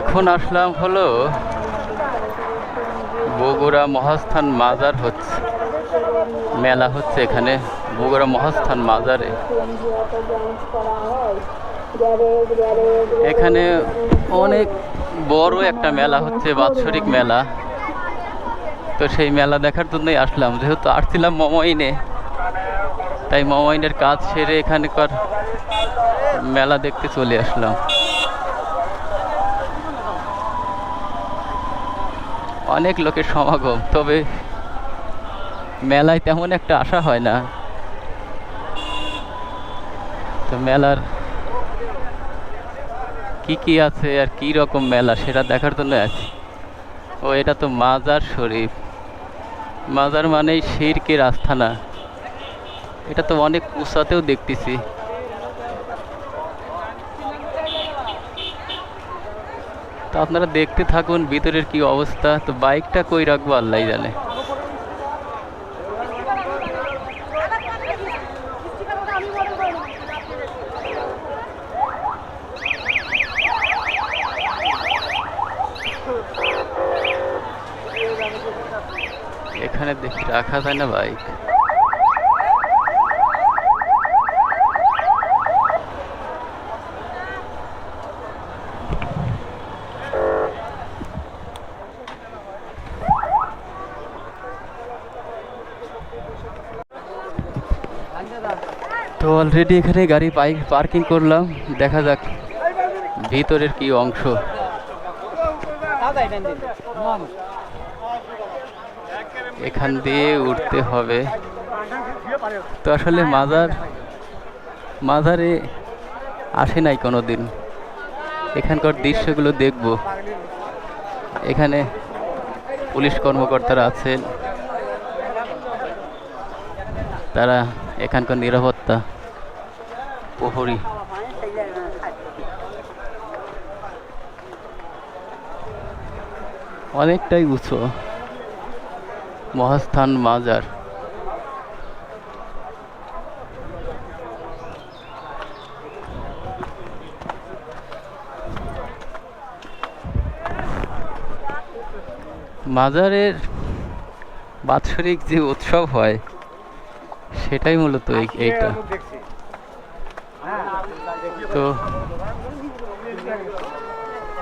এখন আসলাম হলো বগুড়া মহাস্থান মাজার হচ্ছে। মেলা হচ্ছে এখানে, বগুড়া মহাস্থান মাজারে। এখানে অনেক বড় একটা মেলা হচ্ছে, বাৎসরিক মেলা। তো সেই মেলা দেখার জন্যই আসলাম। যেহেতু আসছিলাম মমইনে, তাই মমইনের কাজ সেরে এখানকার মেলা দেখতে চলে আসলাম। অনেক লোকের সমাগম, তবে মেলায় তেমন একটা আশা হয় না। তো মেলার কি কি আছে আর কি রকম মেলা সেটা দেখার জন্য আছি। ও, এটা তো মাজার শরীফ। মাজার মানেই শিরকের আস্থানা। এটা তো অনেক উঁচাতেও দেখতেছি। তো আপনারা দেখতে থাকুন ভিতরের কি অবস্থা। তো বাইকটা কই রাখব আল্লাহ জানে। এখানে দেখি রাখা যায় না বাইক। তো অলরেডি এখানে গাড়ি বাইক পার্কিং করলাম, দেখা যাক ভিতরের কি অংশ। এখান দিয়ে উঠতে হবে। তো আসলে মাজার, মাজারে আসে নাই কোনো দিন এখানকার দৃশ্যগুলো দেখব। এখানে পুলিশ কর্মকর্তারা আছেন। তারা এখানকার নিরাপত্তা প্রহরী। অনেকটাই উঁচু। মহাস্থান মাজার। মাজারের বাৎসরিক যে উৎসব হয় সেটাই মূলত এই এইটা। তো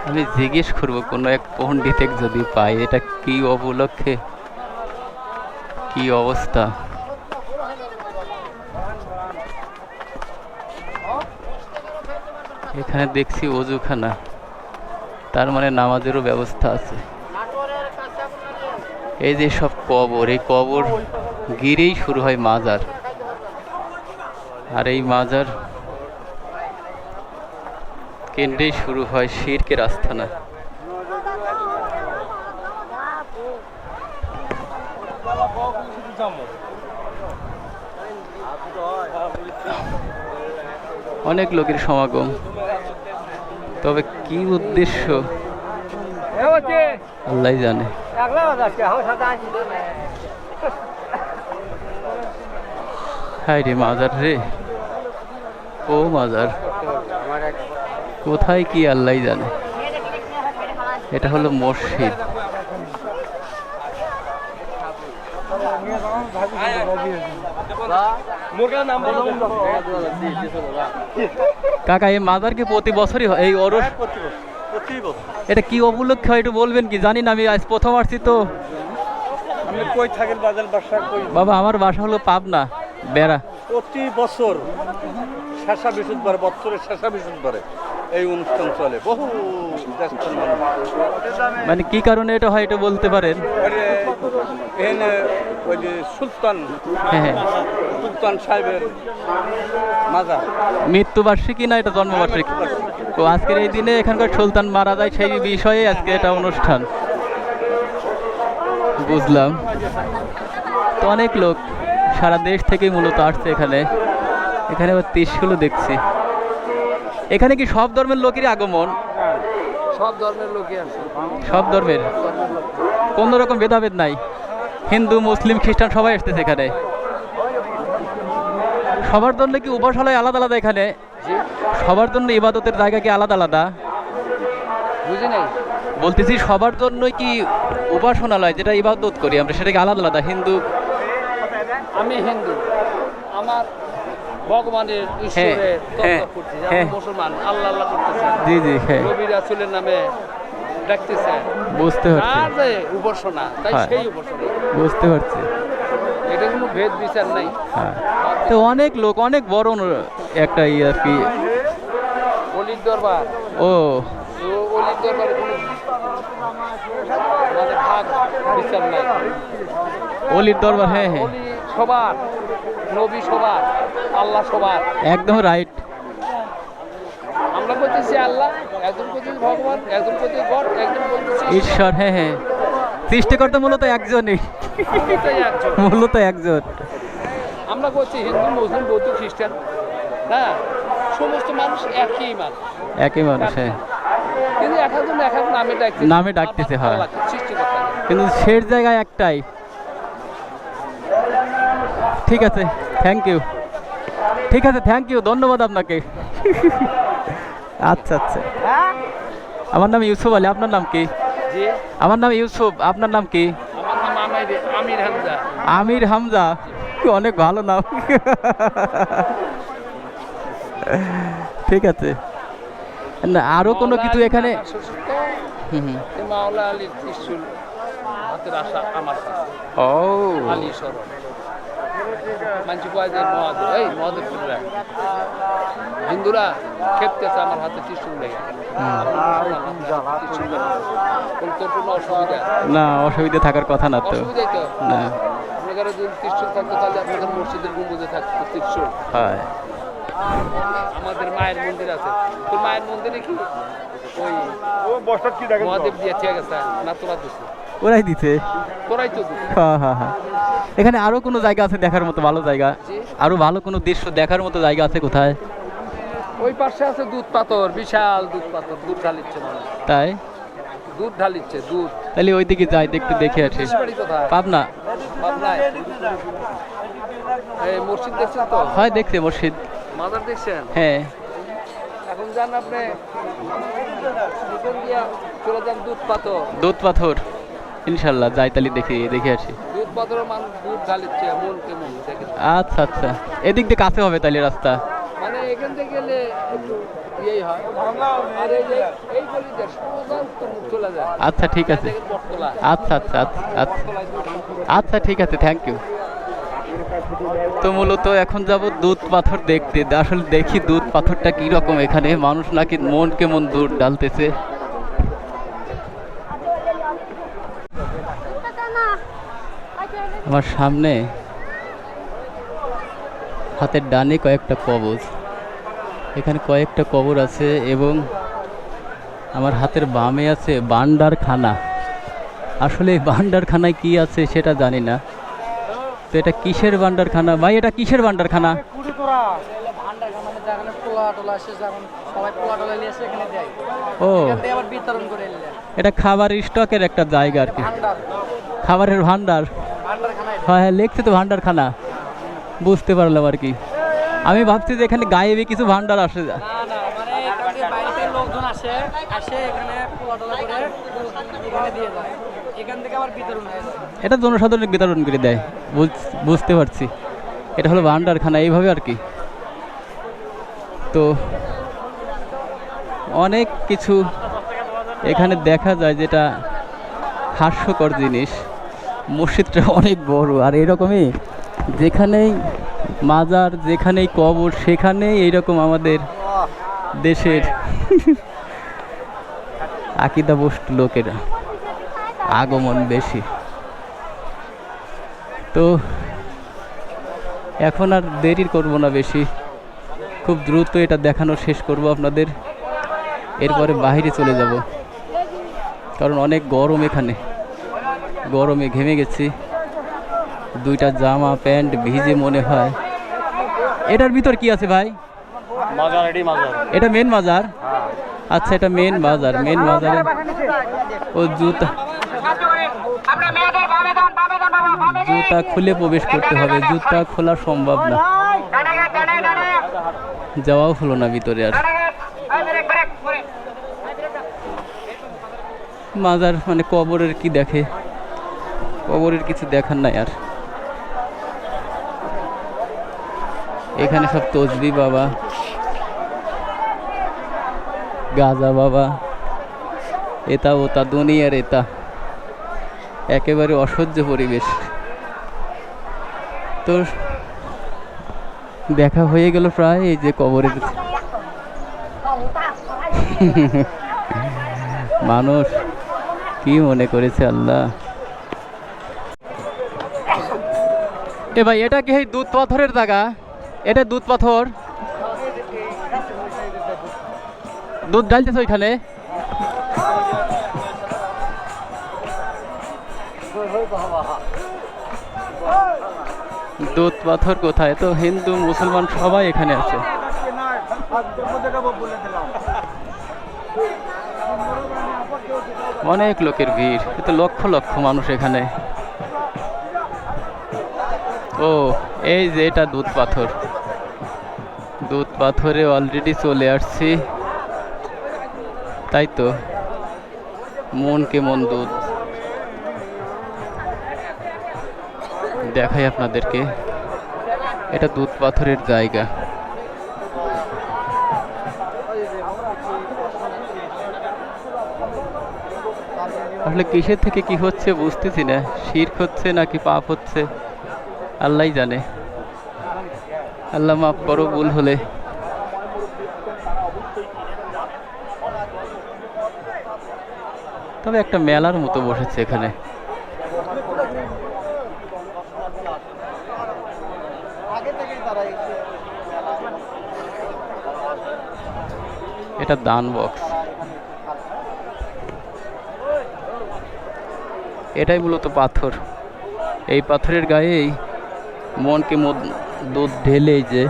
আমি জিজ্ঞেস করব, কোনো এক পণ্ডিতের যদি পাই এটা কি উপলক্ষে কি অবস্থা? এখানে দেখছি অজুখানা। তার মানে নামাজেরও ব্যবস্থা আছে। এই যে সব কবর, এই কবর গিরেই শুরু হয় মাজার। আর এই মাজার কেন্দ্রেই শুরু হয় শিরকের আস্থানা। অনেক লোকের সমাগম। তবে কি উদ্দেশ্য? আল্লাহ জানে। হাই রে মাজার রে। ও মাজার। কোথায় কি আল্লাহ জানে? এটা হলো মসজিদ। কাকা, এই কি প্রতি বছরই হয়? এই অরস এটা কি উপলক্ষে হয় একটু বলবেন কি? জানি না, আমি আজ প্রথম আসছি তো। বাবা, আমার বাসা হলো পাবনা, বেড়া। প্রতি বছর শেষা বৃহস্পতিবার বছরের শেষা বৃহস্পতিবারে এই অনুষ্ঠান চলে। বহু মানে কি কারণে এটা হয় এটা বলতে পারেন? ওই যে সুলতান হ্যাঁ হ্যাঁ। সুলতান সাহেবের মাজার। মৃত্যুবার্ষিকী না এটা জন্মবার্ষিকী? তো আজকের এই দিনে এখানকার সুলতান মারা যায় সেই বিষয়ে আজকে এটা অনুষ্ঠান। বুঝলাম। তো অনেক লোক সারা দেশ থেকেই মূলত আসছে এখানে। এখানে আবার ত্রিশগুলো দেখছি। এখানে কি সব ধর্মের লোকেরই আগমন? সব ধর্মের লোকই আছে। সব ধর্মের? কোনো রকম ভেদাভেদ নাই। হিন্দু মুসলিম খ্রিস্টান সবাই আসতেছে এখানে। সবার জন্য কি উপাসনালয় আলাদা আলাদা এখানে? সবার জন্য ইবাদতের জায়গা কি আলাদা আলাদা? বুঝি নাই। বলতেছি সবার জন্যই কি উপাসনালয় যেটা ইবাদত করি আমরা সেটাকে আলাদা আলাদা? হিন্দু? আমি হিন্দু। আমার ভগবানের ঈশ্বরের হ্যাঁ, তত্ত্ব করছি হ্যাঁ। মুসলমান আল্লাহ আল্লাহ করতেছে। জি জি হ্যাঁ। নবী রাসূলের নামে ডাকতেছে। বুঝতে পারছি। যে উপাসনা তাই হ্যাঁ। সেই উপাসনা। বুঝতে পারছি। এটা কোনো ভেদ বিচার নাই। হ্যাঁ। তো অনেক লোক অনেক বড় একটা ই আর কি। অলির দরবার। ও। অলির দরবারে কোনো মানে ভাগ বিচার নাই। অলির দরবার হ্যাঁ হ্যাঁ। সবার। নবী সবার আল্লাহ সবার। একদম রাইট আমরা বলতেছি আল্লাহ একজন বলতেছি ভগবান একজন বলতেছি গড একজন বলতেছি ঈশ্বর হ্যাঁ হ্যাঁ। সৃষ্টিকর্তা মূলত একজনই। মূলত একজন। আমরা বলছি হিন্দু মুসলিম বৌদ্ধ খ্রিস্টান হ্যাঁ সমস্ত মানুষ একই মানুষ। একই মানুষ হ্যাঁ। কিন্তু এক একজন এক এক নামে ডাকছে নামে ডাকতেছে, হ্যাঁ। কিন্তু শেষ জায়গায় একটাই। ঠিক আছে। থ্যাংক ইউ ঠিক আছে থ্যাংক ইউ ধন্যবাদ আপনাকে। আচ্ছা আচ্ছা। আমার নাম ইউসুফ আলী আপনার নাম কি? আমার নাম ইউসুফ আপনার নাম কি? আমির হামজা। অনেক ভালো নাম। ঠিক আছে। না আরও কোনো কিছু এখানে? ও। মানছি কয় যে মহাদেব এই মহাদেবপুররা হিন্দুরা খেপতেছে আমার হাতে ত্রিশুল লেগে ত্রিশুল লেগে কোন তোর কোনো অসুবিধা। না অসুবিধা থাকার কথা না তো। না। আপনাদের যদি ত্রিশুল থাকতো তাহলে আপনাদের মসজিদের গম্বুজে থাকতো ত্রিশুল হয়। আমাদের মায়ের মন্দির আছে। তোর মায়ের মন্দিরে কি ওই মহাদেব দিয়ে ঠিক আছে না তোরা দিছে। ওরাই দিছে। তোরাই তো হ্যাঁ হ্যাঁ হ্যাঁ এখানে আরও কোনো জায়গা আছে দেখার মতো ভালো জায়গা? জি। আরও ভালো কোনো দৃশ্য দেখার মতো জায়গা আছে কোথায়? ওই পাশে আছে দুধ পাথর বিশাল দুধ পাথর দুধ ঢালিচ্ছে তাই? দুধ ঢালিচ্ছে দুধ। তাহলে ওই দিকে যাই একটু দেখে আসি। পাবনা। এই মসজিদ দেখছেন তো? হয় দেখছে মসজিদ। মাদার দেখছেন? হ্যাঁ। এখন যান আপনি। চলে যান দুধ পাথর। দুধ পাথর। ইনশাল্লাহ যাই তাহলে দেখি দেখে আসি। আচ্ছা আচ্ছা। এদিক দিয়ে কাছে হবে তাহলে রাস্তা। মানে এখান থেকে গেলে একটু আচ্ছা ঠিক আছে। আচ্ছা আচ্ছা আচ্ছা আচ্ছা। আচ্ছা ঠিক আছে থ্যাংক ইউ তো মূলত এখন যাব দুধ পাথর দেখতে আসলে দেখি দুধ পাথরটা কি রকম এখানে। মানুষ নাকি মন কেমন দুধ ডালতেছে। আমার সামনে হাতের ডানে কয়েকটা কবজ। এখানে কয়েকটা কবর আছে এবং আমার হাতের বামে আছে বান্ডারখানা। আসলে এই ভান্ডারখানায় কি আছে সেটা জানি না। তো এটা কিসের ভান্ডারখানা ভাই এটা কিসের দেয়। ও। এটা খাবার স্টকের একটা জায়গা আর কি। খাবারের ভান্ডার। হ্যাঁ হ্যাঁ লিখছে তো ভান্ডারখানা বুঝতে পারলাম আর কি। আমি ভাবছি যে এখানে গায়েবি কিছু ভান্ডার আসে না না মানে এটা জনসাধারণ বিতরণ করে দেয়। বুঝতে পারছি। এটা হলো ভান্ডারখানা এইভাবে আর কি। তো অনেক কিছু এখানে দেখা যায় যেটা হাস্যকর জিনিস। মসজিদটা অনেক বড়, আর এরকমই যেখানেই মাজার, যেখানেই কবর, সেখানেই এইরকম আমাদের দেশের আকিদাবষ্ট লোকেরা আগমন বেশি। তো এখন আর দেরি করব না বেশি, খুব দ্রুত এটা দেখানো শেষ করব আপনাদের। এরপরে বাইরে চলে যাব, কারণ অনেক গরম এখানে। গরমে ঘেমে গেছি। দুইটা জামা প্যান্ট ভিজে মনে হয়। এটার ভিতর কি আছে ভাই? এটা মেন বাজার আচ্ছা এটা মেন বাজার মেন বাজারে ও জুতা। জুতা খুলে প্রবেশ করতে হবে। জুতা খোলা সম্ভব না। যাওয়াও হলো না ভিতরে আর। মাজার মানে কবরের কি দেখে? কবরের কিছু দেখার নাই আর। এখানে সব তসবি বাবা, গাজা বাবা এটা ওটা দুনিয়ার এটা একেবারে অসহ্য পরিবেশ। তো দেখা হয়ে গেল প্রায় এই যে কবরের। মানুষ, কি মনে করেছে আল্লাহ? এ ভাই, এটা কি এই দুধ পাথরের জায়গা? এটা দুধ পাথর। দুধ ঢালতেছে ওইখানে। দুধ পাথর কোথায়? তো হিন্দু, মুসলমান সবাই এখানে আছে। অনেক লোকের ভিড়। এতে লক্ষ লক্ষ মানুষ এখানে। ও, এই যে এটা দুধ পাথর। দুধ পাথরে অলরেডি চলে আসছি। তাই তো? মন কেমন দুধ? দেখাই আপনাদেরকে। এটা দুধ পাথরের জায়গা। আসলে কিসের থেকে কি হচ্ছে বুঝতেছি না। শির্ক হচ্ছে নাকি পাপ হচ্ছে? আল্লাহ জানে। আল্লাহ মাফ করো, ভুল হলে। তবে একটা মেলার মতো বসেছে এখানে। এটা দান বক্স। এটাই মূলত পাথর। এই পাথরের গায়েই মনকে দুধ ঢেলেই যে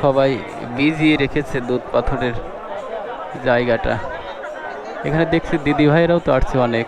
সবাই বিজিয়ে রেখেছে দুধ পাথরের জায়গাটা। এখানে দেখছি দিদি ভাইরাও তো আসছে অনেক।